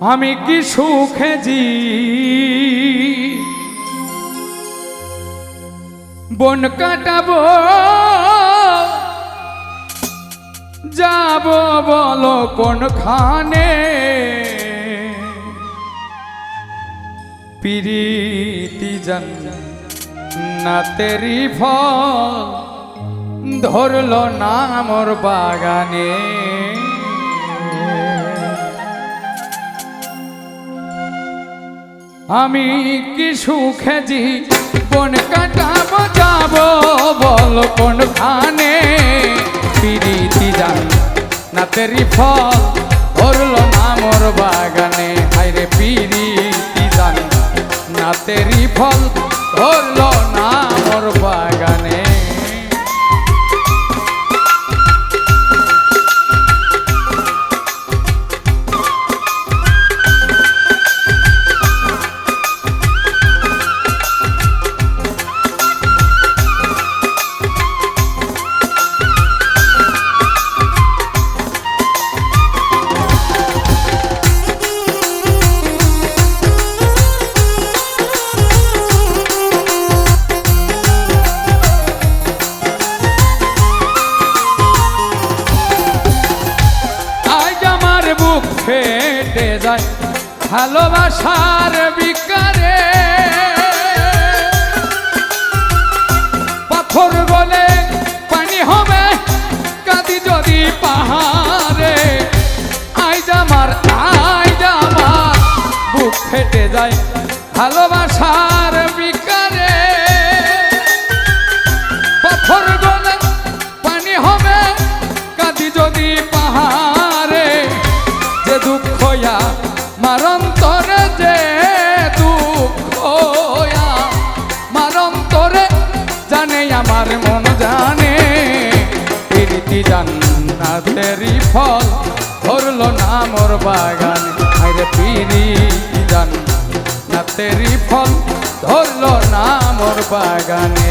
আমি কি সুখে জি? বন কাটাবো, যাব বলো কোনখানে? পিরিতি জন না তেরি ফল, ধরল না মোর বাগানে। আমি কি সুখে জি বন কাটাবো, যাব, বল কোন খানে পিরিতি জান না তেরি ফল, ধরল না মোর বাগানে। হাইরে পিরিতি জান না তেরি ফল, ধরল না মোর বাগানে। যায় ভালোবাসার বিকারে। পাথর বলে পানি হবে, কাঁদি যদি পাহাড়ে। আইজ আমার আইজ আমার, বুক ফেটে যায় ভালোবাসার প্রীতি জান্নাতেরই ফল ধরলো না মোর বাগান। আরে পিরি জান না তেরি ফল ধরলো না মোর বাগানে।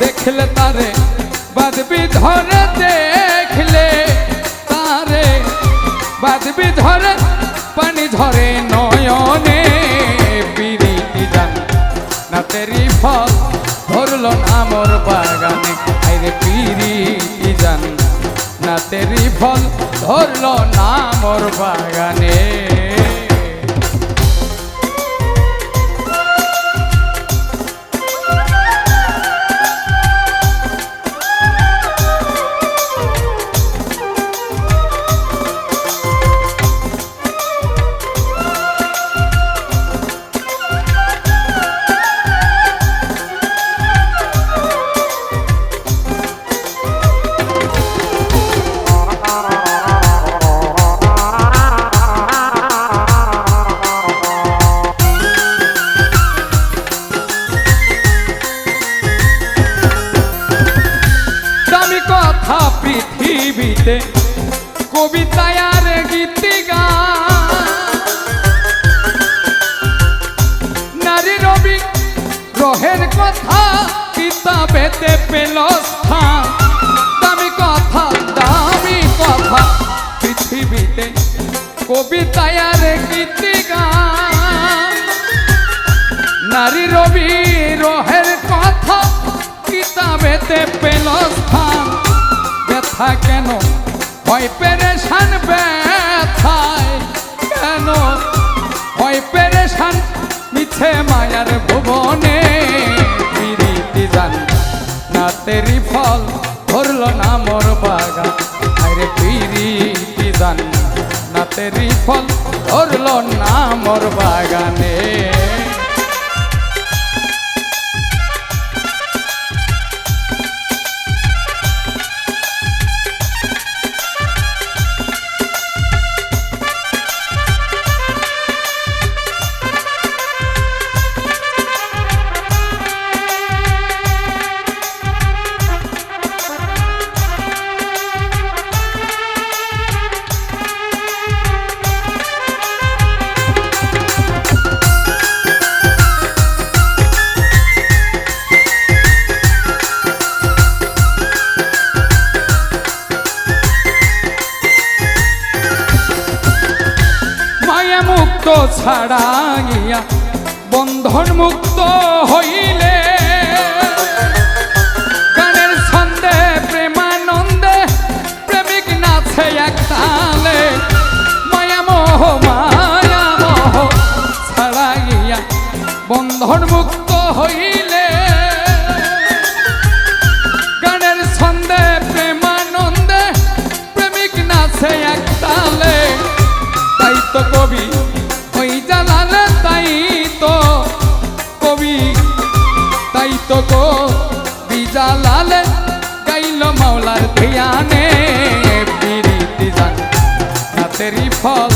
দেখলে তারে, বাদবি ধরে দেখলে তারে। বাদবি ধরে, পানি ধরে নয়নে পিরিতি জান না তেরি ফল ধরলো না মোর বাগানে, আইরে পিরিতি জান। না তেরি ফল ধরলো না মোর বাগানে। পৃথিবীতে কবিতায় আর গীতিগা নারী রবি গ্রহের কথা কিতাবেতে পেল স্থান। দামি কথা দামি কথা, পৃথিবীতে কবিতায় আর গীতিগান। নারী রবি রোহের কথা কিতাবেতে ব্যথা কেন? হয় পেরেশান ব্যথায় কেন? হয় পেরেশান মিছে মায়ার ভুবনে পিরিতি জান। না তেরি ফল ধরল না মোর বাগান। আরে পিরিতি জান, না তেরি ফল ধরল না মোর বাগানে। ছাড়াইয়া বন্ধন মুক্ত হইলে। গানের ছন্দে, প্রেমানন্দে প্রেমিক নাচে এক তালে। মায়া মোহ মায়া মোহ ছাড়াইয়া বন্ধন মুক্ত হইলে। তো কবি জালালে গাইল মাওলার ধিয়ানে পিরিতি জান। হাতেরই ফল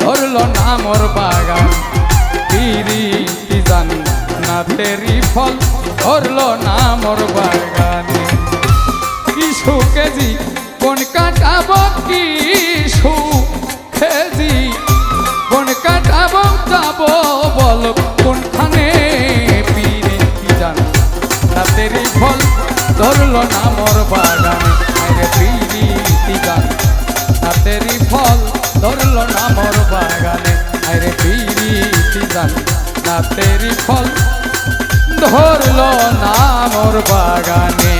ধরল না মোর বাগান পিরিতি জান। নাতেরই ফল ধরল না মোর বাগানে। কিশু কেজি কোন কাটাবো কিশু ধরলো না মোর বাগানে। আরে পিরিতি গান রাতেরই ফল ধরল না মোর বাগানে। আরে পিরিতি গান রাতেরই ফল ধরল না মোর বাগানে।